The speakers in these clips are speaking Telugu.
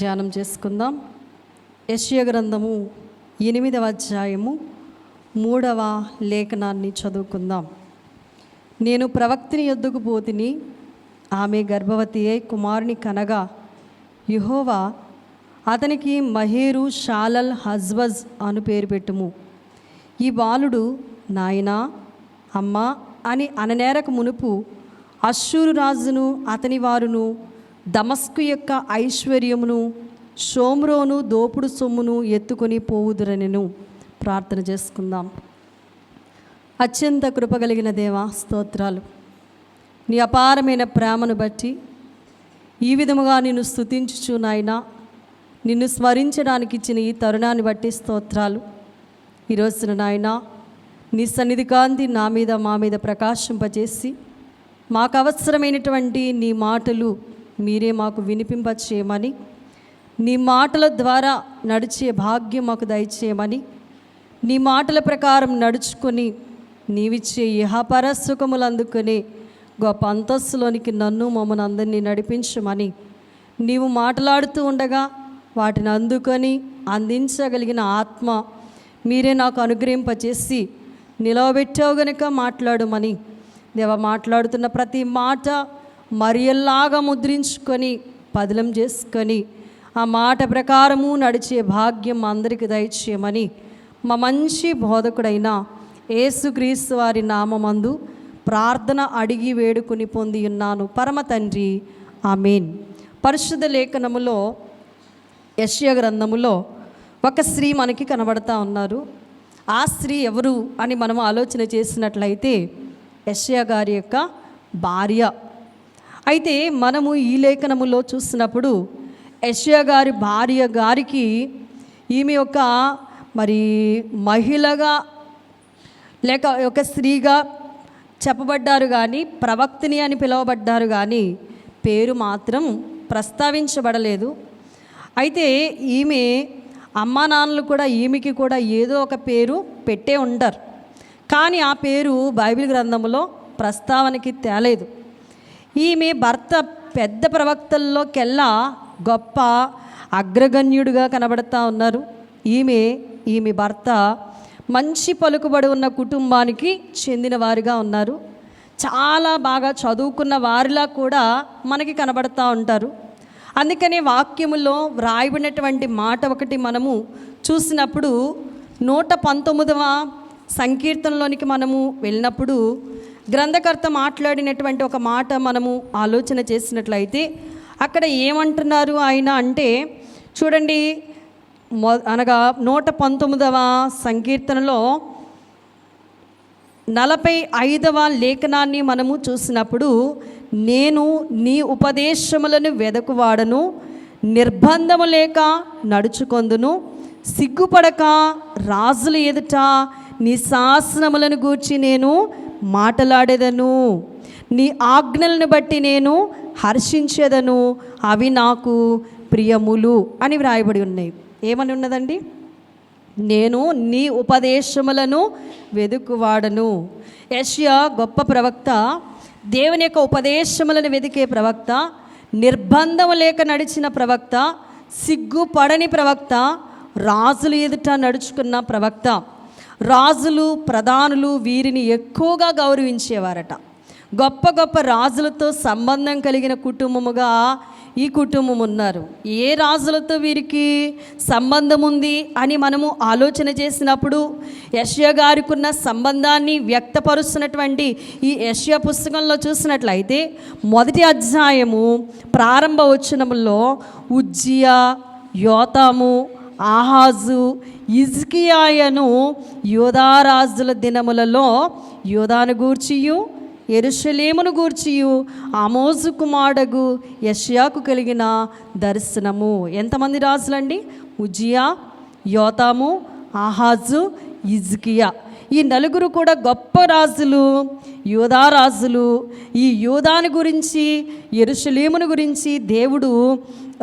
ధ్యానం చేసుకుందాం. యశ్య గ్రంథము ఎనిమిదవ అధ్యాయము మూడవ లేఖనాన్ని చదువుకుందాం. నేను ప్రవక్తిని ఎద్దుకు పోతిని ఆమె గర్భవతి అయి కుమారుని కనగా యుహోవా అతనికి మహేరు షాలల్ హజ్బజ్ అను పేరు పెట్టుము. ఈ బాలుడు నాయనా అమ్మ అని అననేరకు మునుపు అశ్షూరు రాజును అతని వారును దమస్కు యొక్క ఐశ్వర్యమును షోమ్రోను దోపుడు సొమ్మును ఎత్తుకొని పోవుదురనెను. ప్రార్థన చేసుకుందాం. అత్యంత కృప కలిగిన దేవా స్తోత్రాలు. నీ అపారమైన ప్రేమను బట్టి ఈ విధముగా నిన్ను స్థుతించుచు నాయనా. నిన్ను స్మరించడానికి ఇచ్చిన ఈ తరుణాన్ని బట్టి స్తోత్రాలు. ఈరోజున నాయన నీ సన్నిధి కాంతి నా మీద మా మీద ప్రకాశింపజేసి మాకు అవసరమైనటువంటి నీ మాటలు మీరే మాకు వినిపింపచేయమని నీ మాటల ద్వారా నడిచే భాగ్యం మాకు దయచేయమని నీ మాటల ప్రకారం నడుచుకొని నీవిచ్చే ఇహపర సుఖములు అందుకుని గొప్ప అంతస్తులోనికి నన్ను మమ్మల్ని అందరినీ నడిపించమని నీవు మాట్లాడుతూ ఉండగా వాటిని అందుకొని అందించగలిగిన ఆత్మ మీరే నాకు అనుగ్రహింపచేసి నిలవబెట్టావు గనుక మాట్లాడమని దేవ మాట్లాడుతున్న ప్రతి మాట మరియల్లాగా ముద్రించుకొని పదిలం చేసుకొని ఆ మాట ప్రకారము నడిచే భాగ్యం అందరికి దయచేయమని మా మంచి బోధకుడైన యేసుక్రీస్తు వారి నామమందు ప్రార్థన అడిగి వేడుకుని పొంది ఉన్నాను. పరమ తండ్రి ఆమెన్. పరిశుద్ధ లేఖనములో యశ్య గ్రంథములో ఒక స్త్రీ మనకి కనబడతా ఉన్నారు. ఆ స్త్రీ ఎవరు అని మనం ఆలోచన చేసినట్లయితే యశ్య గారి యొక్క భార్య అయితే మనము ఈ లేఖనములో చూసినప్పుడు యశ్యా గారి భార్య గారికి ఈమె యొక్క మరి మహిళగా లేక ఒక స్త్రీగా చెప్పబడ్డారు కానీ ప్రవక్తిని అని పిలువబడ్డారు కానీ పేరు మాత్రం ప్రస్తావించబడలేదు. అయితే ఈమె అమ్మా నాన్నలు కూడా ఈమెకి కూడా ఏదో ఒక పేరు పెట్టే ఉంటారు కానీ ఆ పేరు బైబిల్ గ్రంథంలో ప్రస్తావనకి తేలేదు. ఈమె భర్త పెద్ద ప్రవక్తల్లోకెల్లా గొప్ప అగ్రగణ్యుడిగా కనబడతా ఉన్నారు. ఈమె ఈమె భర్త మంచి పలుకుబడి ఉన్న కుటుంబానికి చెందిన వారిగా ఉన్నారు. చాలా బాగా చదువుకున్న వారిలా కూడా మనకి కనబడతా ఉంటారు. అందుకనే వాక్యములో వ్రాయబడినటువంటి మాట ఒకటి మనము చూసినప్పుడు నూట పంతొమ్మిదవ సంకీర్తనలోనికి మనము వెళ్ళినప్పుడు గ్రంథకర్త మాట్లాడినటువంటి ఒక మాట మనము ఆలోచన చేసినట్లయితే అక్కడ ఏమంటున్నారు ఆయన అంటే చూడండి మొ అనగా నూట పంతొమ్మిదవ సంకీర్తనలో నలభై ఐదవ లేఖనాన్ని మనము చూసినప్పుడు నేను నీ ఉపదేశములను వెదకువాడను నిర్బంధము లేక నడుచుకొందును సిగ్గుపడక రాజుల ఎదుట నీ శాసనములను గూర్చి నేను మాటలాడేదను. నీ ఆజ్ఞలను బట్టి నేను హర్షించేదను. అవి నాకు ప్రియములు అని వ్రాయబడి ఉన్నాయి. ఏమని ఉన్నదండి? నేను నీ ఉపదేశములను వెదుకువాడను. యష్యా గొప్ప ప్రవక్త దేవుని యొక్క ఉపదేశములను వెదికే ప్రవక్త నిర్బంధము లేక నడిచిన ప్రవక్త సిగ్గుపడని ప్రవక్త రాజులు ఎదుట నడుచుకున్న ప్రవక్త. రాజులు ప్రధానులు వీరిని ఎక్కువగా గౌరవించేవారట. గొప్ప గొప్ప రాజులతో సంబంధం కలిగిన కుటుంబముగా ఈ కుటుంబం ఉన్నారు ఏ రాజులతో వీరికి సంబంధం ఉంది అని మనము ఆలోచన చేసినప్పుడు యష్యా గారికి ఉన్న సంబంధాన్ని వ్యక్తపరుస్తున్నటువంటి ఈ యష్యా పుస్తకంలో చూసినట్లయితే మొదటి అధ్యాయము ప్రారంభ వచనములో ఉజ్జియా యోతాము ఆహాజు ఇజ్కియాయను యోధారాజుల దినములలో యోధాను గూర్చియు ఎరుషలేమును గూర్చియు ఆమోజు కుమారుడగు యష్యాకు కలిగిన దర్శనము. ఎంతమంది రాజులండి? ఉజియా యోతాము ఆహాజు ఇజ్కియా ఈ నలుగురు కూడా గొప్ప రాజులు యోధా రాజులు. ఈ యోధాను గురించి ఎరుషలేమును గురించి దేవుడు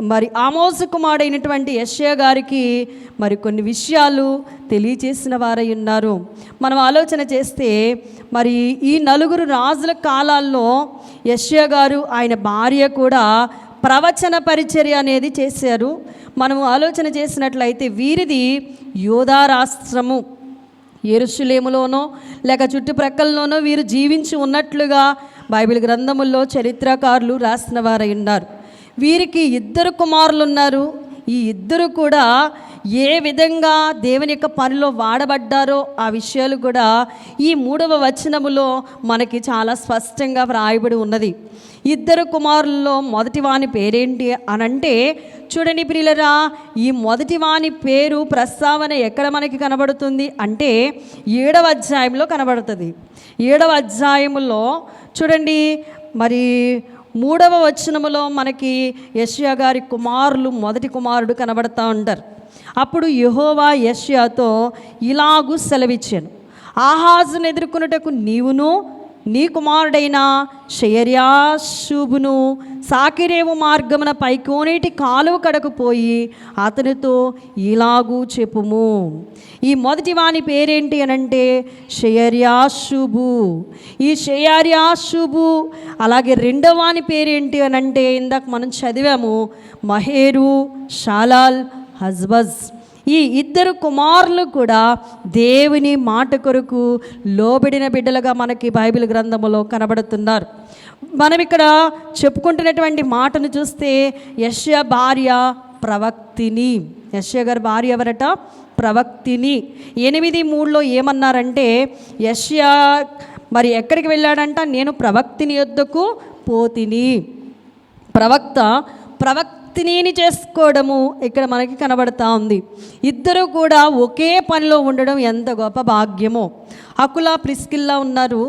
మరి ఆమోసు కుమారుడైనటువంటి యశ్య గారికి మరి కొన్ని విషయాలు తెలియచేసిన వారై ఉన్నారు. మనం ఆలోచన చేస్తే మరి ఈ నలుగురు రాజుల కాలాల్లో యశ్య గారు ఆయన భార్య కూడా ప్రవచన పరిచర్య అనేది చేశారు. మనము ఆలోచన చేసినట్లయితే వీరిది యోధా రాష్ట్రము. ఎరుషులేములోనో లేక చుట్టుప్రక్కలలోనో వీరు జీవించి ఉన్నట్లుగా బైబిల్ గ్రంథముల్లో చరిత్రకారులు రాసిన వారై ఉన్నారు. వీరికి ఇద్దరు కుమారులు ఉన్నారు ఈ ఇద్దరు కూడా ఏ విధంగా దేవుని యొక్క పనిలో వాడబడ్డారో ఆ విషయాలు కూడా ఈ మూడవ వచనములో మనకి చాలా స్పష్టంగా వ్రాయబడి ఉన్నది. ఇద్దరు కుమారుల్లో మొదటి వాని పేరేంటి అనంటే చూడండి ప్రియులరా ఈ మొదటి వాని పేరు ప్రస్తావన ఎక్కడ మనకి కనబడుతుంది అంటే ఏడవ అధ్యాయంలో కనబడుతుంది. ఏడవ అధ్యాయములో చూడండి మరి మూడవ వచనములో మనకి యష్యా గారి కుమారులు మొదటి కుమారుడు కనబడతా ఉంటారు. అప్పుడు యహోవా యష్యాతో ఇలాగూ సెలవిచ్చాను. ఆహాజును ఎదుర్కొనుటకు నీవును నీ కుమారుడైన శయర్యాశుభును సాకిరేవు మార్గమున పైకోనేటి కాలువ కడకు పోయి అతనితో ఇలాగూ చెప్పుము. ఈ మొదటి వాని పేరేంటి అనంటే షయర్యాశుభు ఈ షయర్యాశుభు అలాగే రెండవ వాని పేరేంటి అనంటే ఇందాక మనం చదివాము మహేరు షాలాల్ హజ్బజ్. ఈ ఇద్దరు కుమారులు కూడా దేవుని మాట కొరకు లోబడిన బిడ్డలుగా మనకి బైబిల్ గ్రంథములో కనబడుతున్నారు. మనం ఇక్కడ చెప్పుకుంటున్నటువంటి మాటను చూస్తే యశ్య భార్య ప్రవక్తిని. యశ్య గారి భార్య ఎవరట? ప్రవక్తిని. ఎనిమిది మూడులో ఏమన్నారంటే యశ్య మరి ఎక్కడికి వెళ్ళాడంట? నేను ప్రవక్తిని యొద్దకు పోతిని. ప్రవక్త ప్రవక్తిని చేసుకోవడము ఇక్కడ మనకి కనబడతా ఉంది. ఇద్దరు కూడా ఒకే పనిలో ఉండడం ఎంత గొప్ప భాగ్యమో. అకులా ప్రిస్కిల్లా ఉన్నారు.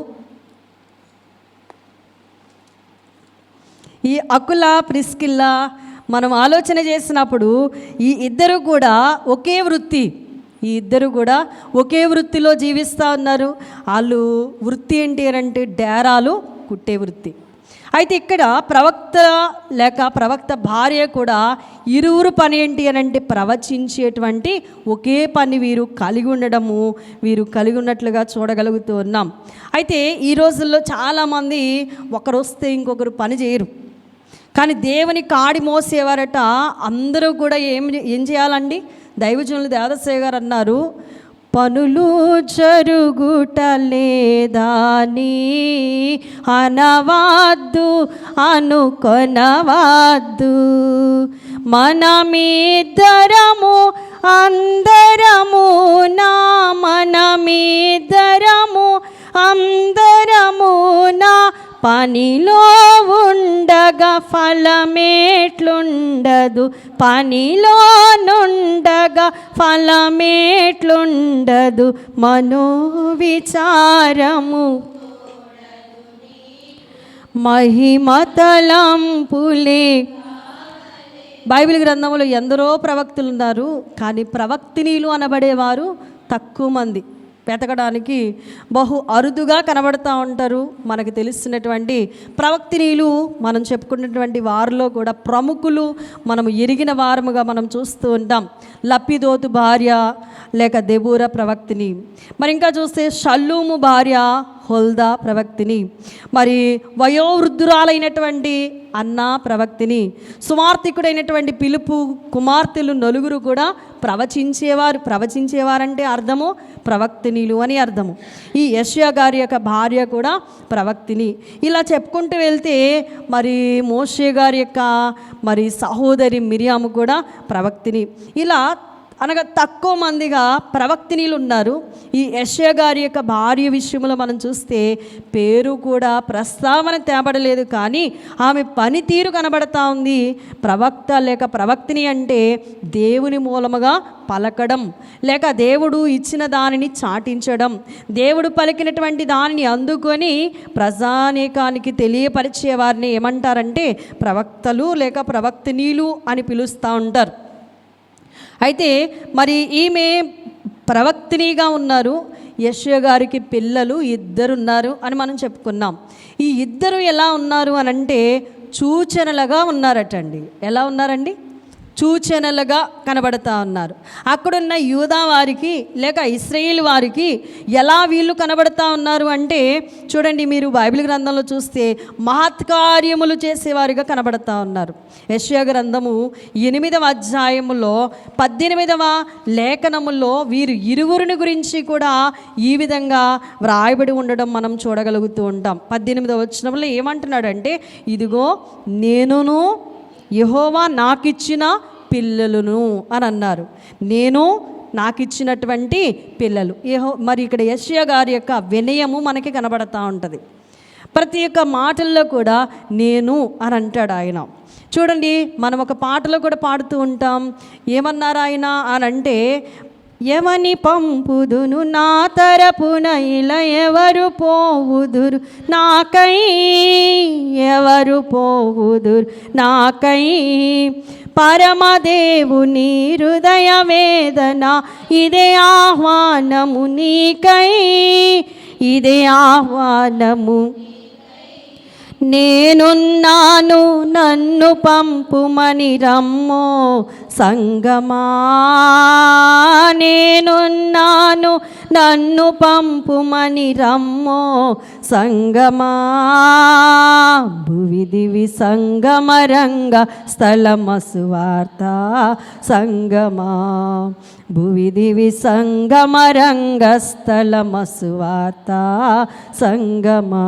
ఈ అకుల ప్రిస్కిల్లా మనం ఆలోచన చేసినప్పుడు ఈ ఇద్దరు కూడా ఒకే వృత్తి. ఈ ఇద్దరు కూడా ఒకే వృత్తిలో జీవిస్తూ ఉన్నారు. వాళ్ళు వృత్తి ఏంటి అంటే డేరాలు కుట్టే వృత్తి. అయితే ఇక్కడ ప్రవక్త లేక ప్రవక్త భార్య కూడా ఇరువురు పని ఏంటి అని అంటే ప్రవచించేటువంటి ఒకే పని వీరు కలిగి ఉండడము వీరు కలిగి ఉన్నట్లుగా చూడగలుగుతూ ఉన్నాం. అయితే ఈ రోజుల్లో చాలామంది ఒకరు వస్తే ఇంకొకరు పని చేయరు. కానీ దేవుని కాడి మోసేవారట అందరూ కూడా ఏం ఏం చేయాలండి? దైవజనులు దేవదశయ్య గారు అన్నారు పనులు జరుగుట లేదాని అనవద్దు అనుకొనవద్దు. మనమిద్దరము అందరము నా మనమిద్దరము అందరము నా పనిలో ఉండగా ఫలమేట్లుండదు. పనిలో నుండగా ఫలమేట్లుండదు. మనో విచారము. మహిమతలంపులే బైబిల్ గ్రంథంలో ఎందరో ప్రవక్తులు ఉన్నారు కానీ ప్రవక్తినీలు అనబడేవారు తక్కువ మంది. వెతకడానికి బహు అరుదుగా కనబడుతూ ఉంటారు. మనకు తెలిసినటువంటి ప్రవక్తినీలు మనం చెప్పుకున్నటువంటి వారిలో కూడా ప్రముఖులు మనం ఎరిగిన వారముగా మనం చూస్తూ ఉంటాం. లప్పిదోతు భార్య లేక దెబూర ప్రవక్తిని. మరి ఇంకా చూస్తే షల్లూము భార్య హోల్దా ప్రవక్తిని మరి వయోవృద్ధురాలైనటువంటి అన్న ప్రవక్తిని సుమార్తికుడైనటువంటి పిలుపు కుమార్తెలు నలుగురు కూడా ప్రవచించేవారు ప్రవచించేవారంటే అర్థము ప్రవక్తినిలు అని అర్థము. ఈ యష్యా గారి యొక్క భార్య కూడా ప్రవక్తిని. ఇలా చెప్పుకుంటూ వెళ్తే మరి మోషే గారి యొక్క మరి సహోదరి మిరియాము కూడా ప్రవక్తిని. ఇలా అనగా తక్కువ మందిగా ప్రవక్తినీలు ఉన్నారు ఈ యశ్య గారి యొక్క భార్య విషయంలో మనం చూస్తే పేరు కూడా ప్రస్తావన తేబడలేదు. కానీ ఆమె పనితీరు కనబడతా ఉంది. ప్రవక్త లేక ప్రవక్తిని అంటే దేవుని మూలముగా పలకడం లేక దేవుడు ఇచ్చిన దానిని చాటించడం దేవుడు పలికినటువంటి దానిని అందుకొని ప్రజానీకానికి తెలియపరిచే వారిని ఏమంటారంటే ప్రవక్తలు లేక ప్రవక్తినీలు అని పిలుస్తూ ఉంటారు. అయితే మరి ఈమె ప్రవక్తినిగా ఉన్నారు. యశ్వ గారికి పిల్లలు ఇద్దరు ఉన్నారు అని మనం చెప్పుకున్నాం. ఈ ఇద్దరు ఎలా ఉన్నారు అని అంటే సూచనలుగా ఉన్నారటండి. ఎలా ఉన్నారండి? సూచనలుగా కనబడతా ఉన్నారు. అక్కడున్న యూదా వారికి లేక ఇస్రాయేల్ వారికి ఎలా వీళ్ళు కనబడతా ఉన్నారు అంటే చూడండి మీరు బైబిల్ గ్రంథంలో చూస్తే మహత్కార్యములు చేసేవారుగా కనబడతా ఉన్నారు. యశ్యా గ్రంథము ఎనిమిదవ అధ్యాయములో పద్దెనిమిదవ లేఖనములో వీరు ఇరువురిని గురించి కూడా ఈ విధంగా వ్రాయబడి ఉండడం మనం చూడగలుగుతూ ఉంటాం. పద్దెనిమిదవ వచనంలో ఏమంటున్నాడంటే ఇదిగో నేనును యహోవా నాకిచ్చిన పిల్లలను అని అన్నారు. నేను నాకు ఇచ్చినటువంటి పిల్లలు. ఏహో మరి ఇక్కడ యశ్య గారి యొక్క వినయము మనకి కనబడతా ఉంటుంది. ప్రతి ఒక్క మాటల్లో కూడా నేను అని అంటాడు ఆయన. చూడండి మనం ఒక పాటలో కూడా పాడుతూ ఉంటాం. ఏమన్నారు ఆయన అని అంటే ఎవని పంపుదును నా తరపున ఇలా ఎవరు పోవుదురు? నాకై పోవుదురు నాకై పరమదేవుని హృదయ వేదన ఇదే ఆహ్వానము నీకై ఇదే ఆహ్వానము నేనున్నాను నన్ను పంపుమని రమ్మో సంగమా నేనున్నాను నన్ను పంపుమని రమ్మో సంగమా. భువిదివి సంగమరంగ స్థలమసు వార్త సంగమా. భువి దివి సంగమరంగ స్థలమసు వార్త సంగమా.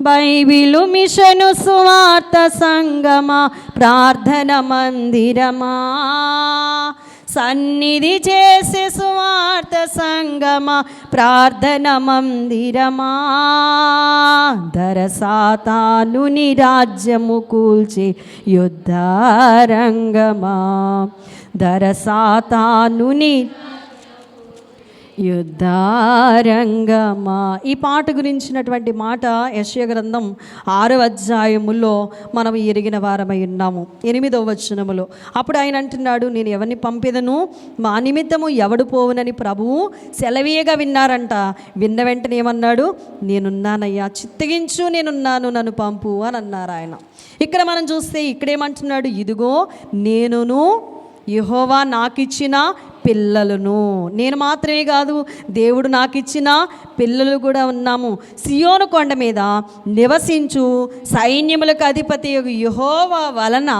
బైబిలు మిషను సువార్త సంగమా ప్రార్థన మందిరమా. సన్నిధి చేసే సువార్త సంగమా ప్రార్థన మందిరమా? దరసాతానుని రాజ్యము కూల్చి యుద్ధారంగమా దరసాతానుని యుద్ధారంగమా. ఈ పాట గురించినటువంటి మాట యశ్య గ్రంథం ఆరవ అధ్యాయములో మనం ఎరిగిన వారమై ఉన్నాము. ఎనిమిదవ వచనములో అప్పుడు ఆయన అంటున్నాడు నేను ఎవరిని పంపిదను? మా నిమిత్తము ఎవడు పోవునని ప్రభువు సెలవీయగా విన్నారంట. విన్న వెంటనే ఏమన్నాడు నేనున్నానయ్యా చిత్తగించు నేనున్నాను నన్ను పంపు అని అన్నారు ఆయన. ఇక్కడ మనం చూస్తే ఇక్కడేమంటున్నాడు ఇదిగో నేనును యహోవా నాకిచ్చిన పిల్లలను. నేను మాత్రమే కాదు దేవుడు నాకు ఇచ్చిన పిల్లలు కూడా ఉన్నాము. సియోను కొండ మీద నివసించు సైన్యములకు అధిపతి యహోవా వలన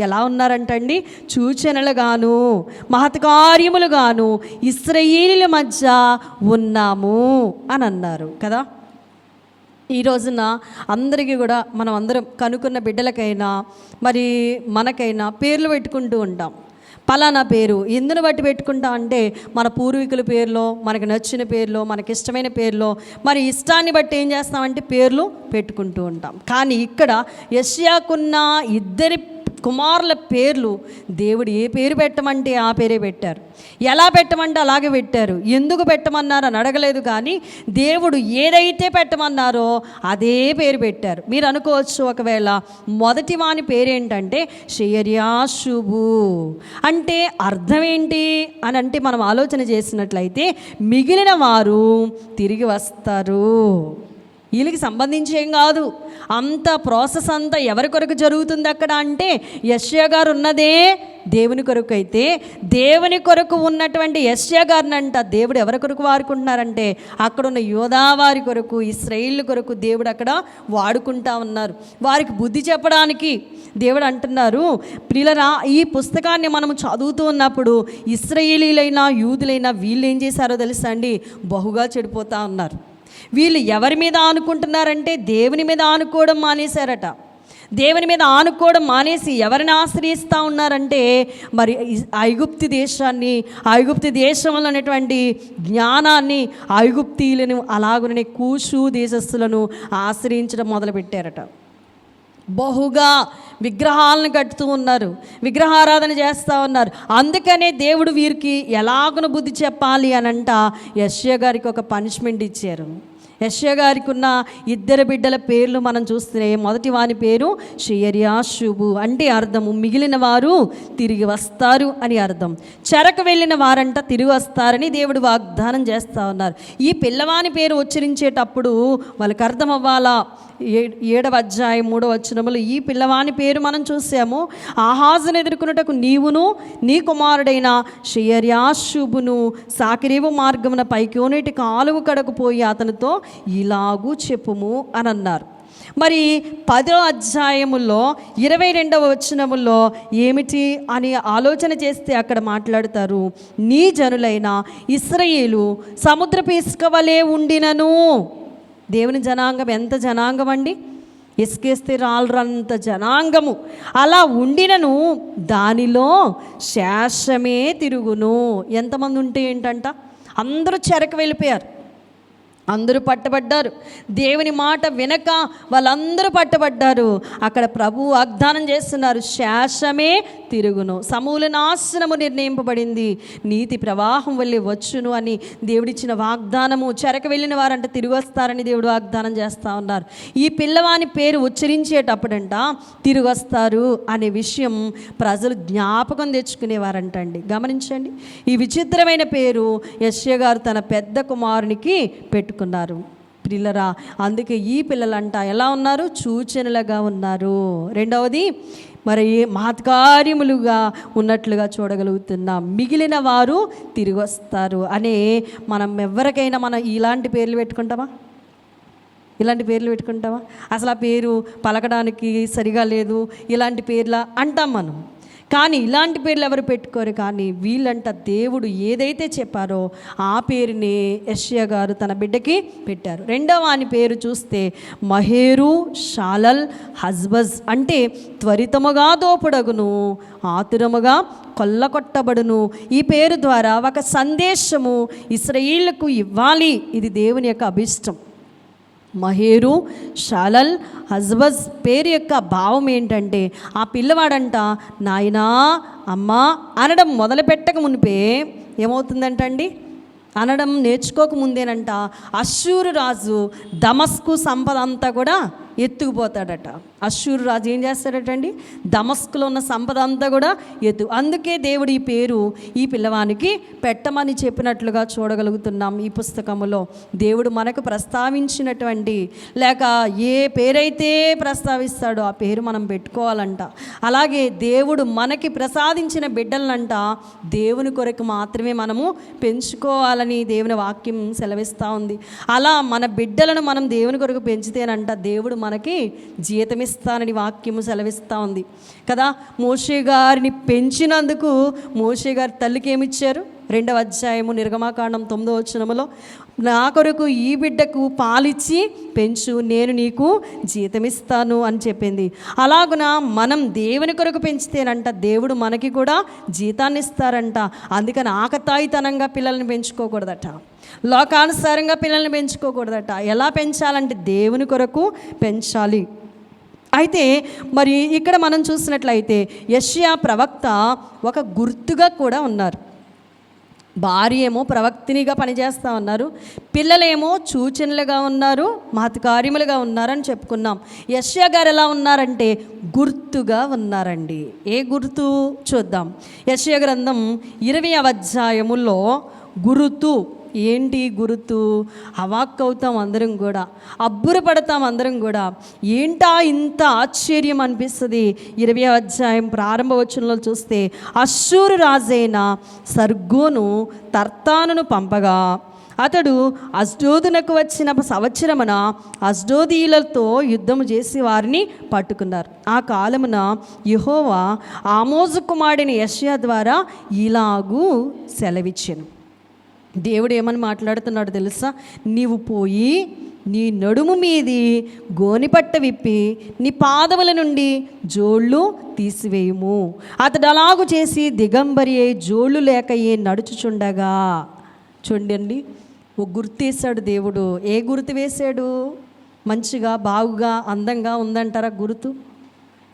ఎలా ఉన్నారంటండి? సూచనలుగాను మహత్కార్యములుగాను ఇస్రయేలీల మధ్య ఉన్నాము అని అన్నారు కదా. ఈ రోజున అందరికీ కూడా మనం అందరం కనుక్కున్న బిడ్డలకైనా మరి మనకైనా పేర్లు పెట్టుకుంటూ ఉంటాం. పలానా పేరు ఎందును బట్టి పెట్టుకుంటా అంటే మన పూర్వీకుల పేర్లో మనకు నచ్చిన పేర్లో మనకి ఇష్టమైన పేర్లో. మరి ఇష్టాన్ని బట్టి ఏం చేస్తామంటే పేర్లు పెట్టుకుంటూ ఉంటాం. కానీ ఇక్కడ యష్యాకున్న ఇద్దరి కుమారుల పేర్లు దేవుడు ఏ పేరు పెట్టమంటే ఆ పేరే పెట్టారు. ఎలా పెట్టమంటే అలాగే పెట్టారు. ఎందుకు పెట్టమన్నారు అని అడగలేదు కానీ దేవుడు ఏదైతే పెట్టమన్నారో అదే పేరు పెట్టారు. మీరు అనుకోవచ్చు ఒకవేళ మొదటి వాని పేరేంటంటే శయర్యాశుభు అంటే అర్థం ఏంటి అని అంటే మనం ఆలోచన చేసినట్లయితే మిగిలిన వారు తిరిగి వస్తారు. వీళ్ళకి సంబంధించి ఏం కాదు. అంత ప్రాసెస్ అంతా ఎవరి కొరకు జరుగుతుంది అక్కడ అంటే యశ్య గారు ఉన్నదే దేవుని కొరకు అయితే దేవుని కొరకు ఉన్నటువంటి యశ్య గారినంట దేవుడు ఎవరి కొరకు వాడుకుంటున్నారంటే అక్కడ ఉన్న యోధా వారి కొరకు ఇస్రాయిల్ కొరకు దేవుడు అక్కడ వాడుకుంటా ఉన్నారు. వారికి బుద్ధి చెప్పడానికి దేవుడు అంటున్నారు ప్రిలరా ఈ పుస్తకాన్ని మనం చదువుతూ ఉన్నప్పుడు ఇస్రాయేలీలైనా యూదులైనా వీళ్ళు ఏం చేశారో తెలుసా అండి? బహుగా చెడిపోతా ఉన్నారు. వీళ్ళు ఎవరి మీద ఆనుకుంటున్నారంటే దేవుని మీద ఆనుకోవడం మానేశారట. దేవుని మీద ఆనుకోవడం మానేసి ఎవరిని ఆశ్రయిస్తూ ఉన్నారంటే మరి ఐగుప్తి దేశాన్ని ఐగుప్తి దేశంలో ఉన్నటువంటి జ్ఞానాన్ని ఐగుప్తీయులను అలాగునే కూషు దేశస్తులను ఆశ్రయించడం మొదలుపెట్టారట. బహుగా విగ్రహాలను కట్టుతూ ఉన్నారు విగ్రహారాధన చేస్తూ ఉన్నారు. అందుకనే దేవుడు వీరికి ఎలాగను బుద్ధి చెప్పాలి అనంట యశ్య గారికి ఒక పనిష్మెంట్ ఇచ్చారు. యశ్య గారికి ఉన్న ఇద్దరు బిడ్డల పేర్లు మనం చూస్తే మొదటి వాని పేరు షియర్యాశుభు అంటే అర్థము మిగిలిన వారు తిరిగి వస్తారు అని అర్థం. చెరకు వెళ్ళిన వారంట తిరిగి వస్తారని దేవుడు వాగ్దానం చేస్తూ ఉన్నారు. ఈ పిల్లవాని పేరు ఉచ్చరించేటప్పుడు వాళ్ళకి అర్థం అవ్వాలా? ఏ- ఏడవ అధ్యాయం మూడవ వచనములు ఈ పిల్లవాని పేరు మనం చూసాము. ఆహాజును ఎదుర్కొనుటకు నీవును నీ కుమారుడైన షయర్యాశుభును సాకిరేవు మార్గమున పైకోనేటి కాలువ కడకు పోయి అతనితో ఇలాగూ చెప్పుము అని అన్నారు మరి పదో అధ్యాయములో ఇరవై రెండవ వచనములో ఏమిటి అని ఆలోచన చేస్తే అక్కడ మాట్లాడతారు నీ జనులైన ఇస్రయేలు సముద్ర ఇసుక వలె ఉండినను. దేవుని జనాంగం ఎంత జనాంగం అండి? ఇసుకేస్తే రాళ్ళంత జనాంగము. అలా ఉండినను దానిలో శేషమే తిరుగును. ఎంతమంది ఉంటే ఏంటంట? అందరూ చెరకు వెళ్ళిపోయారు. అందరూ పట్టబడ్డారు. దేవుని మాట వినక వాళ్ళందరూ పట్టబడ్డారు. అక్కడ ప్రభు వాగ్దానం చేస్తున్నారు శాసమే తిరుగును. సమూల నాశనము నిర్ణయింపబడింది. నీతి ప్రవాహం వెళ్ళి వచ్చును అని దేవుడిచ్చిన వాగ్దానము. చెరక వెళ్ళిన వారంట తిరిగి వస్తారని దేవుడు వాగ్దానం చేస్తూ ఉన్నారు. ఈ పిల్లవాని పేరు ఉచ్చరించేటప్పుడంట తిరిగి వస్తారు అనే విషయం ప్రజలు జ్ఞాపకం తెచ్చుకునేవారంటండి. గమనించండి. ఈ విచిత్రమైన పేరు యశ్య గారు తన పెద్ద కుమారునికి పెట్టుకు పెట్టుకున్నారు. పిల్లరా అందుకే ఈ పిల్లలంట ఎలా ఉన్నారు? సూచనలుగా ఉన్నారు. రెండవది మరి మహత్కార్యములుగా ఉన్నట్లుగా చూడగలుగుతున్నాం మిగిలిన వారు తిరిగి వస్తారు అనే మనం ఎవరికైనా మనం ఇలాంటి పేర్లు పెట్టుకుంటామా? ఇలాంటి పేర్లు పెట్టుకుంటామా? అసలు ఆ పేరు పలకడానికి సరిగా లేదు ఇలాంటి పేర్ల అంటాం మనం. కానీ ఇలాంటి పేర్లు ఎవరు పెట్టుకోరు. కానీ వీళ్ళంట దేవుడు ఏదైతే చెప్పారో ఆ పేరుని యష్యా గారు తన బిడ్డకి పెట్టారు. రెండవ అని పేరు చూస్తే మహేరు షాలల్ హజ్బజ్ అంటే త్వరితముగా దోపుడగును ఆతురముగా కొల్లకొట్టబడును ఈ పేరు ద్వారా ఒక సందేశము ఇస్రాయిళ్ళకు ఇవ్వాలి. ఇది దేవుని యొక్క అభిష్టం. మహేరు షాలల్ హజ్బజ్ పేరు యొక్క భావం ఏంటంటే ఆ పిల్లవాడంట నాయనా అమ్మా అనడం మొదలుపెట్టక మునిపే ఏమవుతుందంటండి? అనడం నేర్చుకోక ముందేనంట. అశ్షూరు రాజు దమస్కు సంపద అంతా కూడా ఎత్తుకుపోతాడట. అశ్షూరు రాజు ఏం చేస్తాడటండి? దమస్కులో ఉన్న సంపద అంతా కూడా ఎత్తు. అందుకే దేవుడు ఈ పేరు ఈ పిల్లవానికి పెట్టమని చెప్పినట్లుగా చూడగలుగుతున్నాం ఈ పుస్తకములో. దేవుడు మనకు ప్రస్తావించినటువంటి లేక ఏ పేరైతే ప్రస్తావిస్తాడో ఆ పేరు మనం పెట్టుకోవాలంట. అలాగే దేవుడు మనకి ప్రసాదించిన బిడ్డలనంట దేవుని కొరకు మాత్రమే మనము పెంచుకోవాలని దేవుని వాక్యం సెలవిస్తూ ఉంది. అలా మన బిడ్డలను మనం దేవుని కొరకు పెంచితేనంట దేవుడు మన మనకి జీతం ఇస్తానని వాక్యము సెలవిస్తూ ఉంది. కదా? మోషే గారిని పెంచినందుకు మోషే గారి తల్లికి ఏమిచ్చారు? రెండవ అధ్యాయము నిర్గమాకాండం తొమ్మిదో వచనములో నా కొరకు ఈ బిడ్డకు పాలిచ్చి పెంచు నేను నీకు జీతమిస్తాను అని చెప్పింది. అలాగున మనం దేవుని కొరకు పెంచితేనంట దేవుడు మనకి కూడా జీతాన్ని ఇస్తారంట అందుకని ఆకతాయితనంగా పిల్లల్ని పెంచుకోకూడదట. లోకానుసారంగా పిల్లల్ని పెంచుకోకూడదట. ఎలా పెంచాలంటే దేవుని కొరకు పెంచాలి. అయితే మరి ఇక్కడ మనం చూసినట్లయితే యష్యా ప్రవక్త ఒక గుర్తుగా కూడా ఉన్నారు. భార్య ఏమో ప్రవక్తినిగా పనిచేస్తూ ఉన్నారు. పిల్లలేమో సూచనలుగా ఉన్నారు మహత్కార్యములుగా ఉన్నారని చెప్పుకున్నాం. యష్యా గారు ఎలా ఉన్నారంటే గుర్తుగా ఉన్నారండి. ఏ గుర్తు చూద్దాం. యశ్య గ్రంథం ఇరవై అధ్యాయములో గురుతు ఏంటి గురుతు? అవాక్కవుతాం అందరం కూడా. అబ్బురపడతాం అందరం కూడా. ఏంటా ఇంత ఆశ్చర్యం అనిపిస్తుంది? ఇరవై అధ్యాయం ప్రారంభ వచనంలో చూస్తే అశ్షూరు రాజైన సర్గోను తర్తానును పంపగా అతడు అష్డోదునకు వచ్చిన సంవత్సరమున అష్డోదీయులతో యుద్ధము చేసి వారిని పట్టుకున్నారు. ఆ కాలమున యహోవా ఆమోజు కుమారుడిని యష్యా ద్వారా ఇలాగూ సెలవిచ్చాను. దేవుడు ఏమని మాట్లాడుతున్నాడు తెలుసా? నీవు పోయి నీ నడుము మీది గోనిపట్ట విప్పి నీ పాదముల నుండి జోళ్ళు తీసివేయుము. అతడు అలాగు చేసి దిగంబరి అయి జోళ్ళు లేక ఏ నడుచుచుండగా? చూడండి ఓ గుర్తేశాడు దేవుడు. ఏ గుర్తు వేశాడు? మంచిగా బాగుగా అందంగా ఉందంటారా గుర్తు?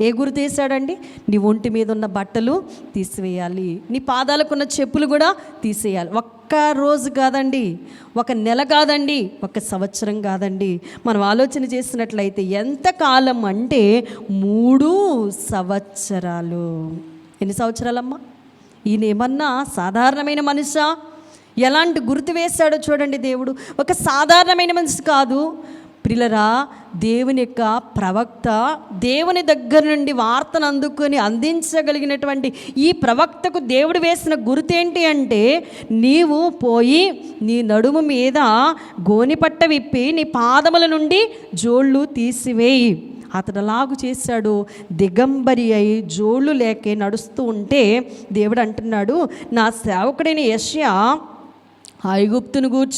ఏ గుర్తు వేసాడండి నీ ఒంటి మీద ఉన్న బట్టలు తీసివేయాలి. నీ పాదాలకున్న చెప్పులు కూడా తీసేయాలి. ఒక్క రోజు కాదండి ఒక నెల కాదండి ఒక సంవత్సరం కాదండి. మనం ఆలోచన చేసినట్లయితే ఎంత కాలం అంటే మూడు సంవత్సరాలు. ఎన్ని సంవత్సరాలమ్మా? ఈయన ఏమన్నా సాధారణమైన మనిషా? ఎలాంటి గుర్తు వేశాడో చూడండి దేవుడు. ఒక సాధారణమైన మనిషి కాదు. ప్రిలరా దేవుని యొక్క ప్రవక్త దేవుని దగ్గర నుండి వార్తను అందుకొని అందించగలిగినటువంటి ఈ ప్రవక్తకు దేవుడు వేసిన గుర్తేంటి అంటే నీవు పోయి నీ నడుము మీద గోనిపట్ట విప్పి నీ పాదముల నుండి జోళ్ళు తీసివేయి. అతడు అలాగు చేశాడు దిగంబరి అయి జోళ్ళు లేకే నడుస్తూ ఉంటే దేవుడు అంటున్నాడు నా సేవకుడైన యష్యా ఐగుప్తును గూర్చి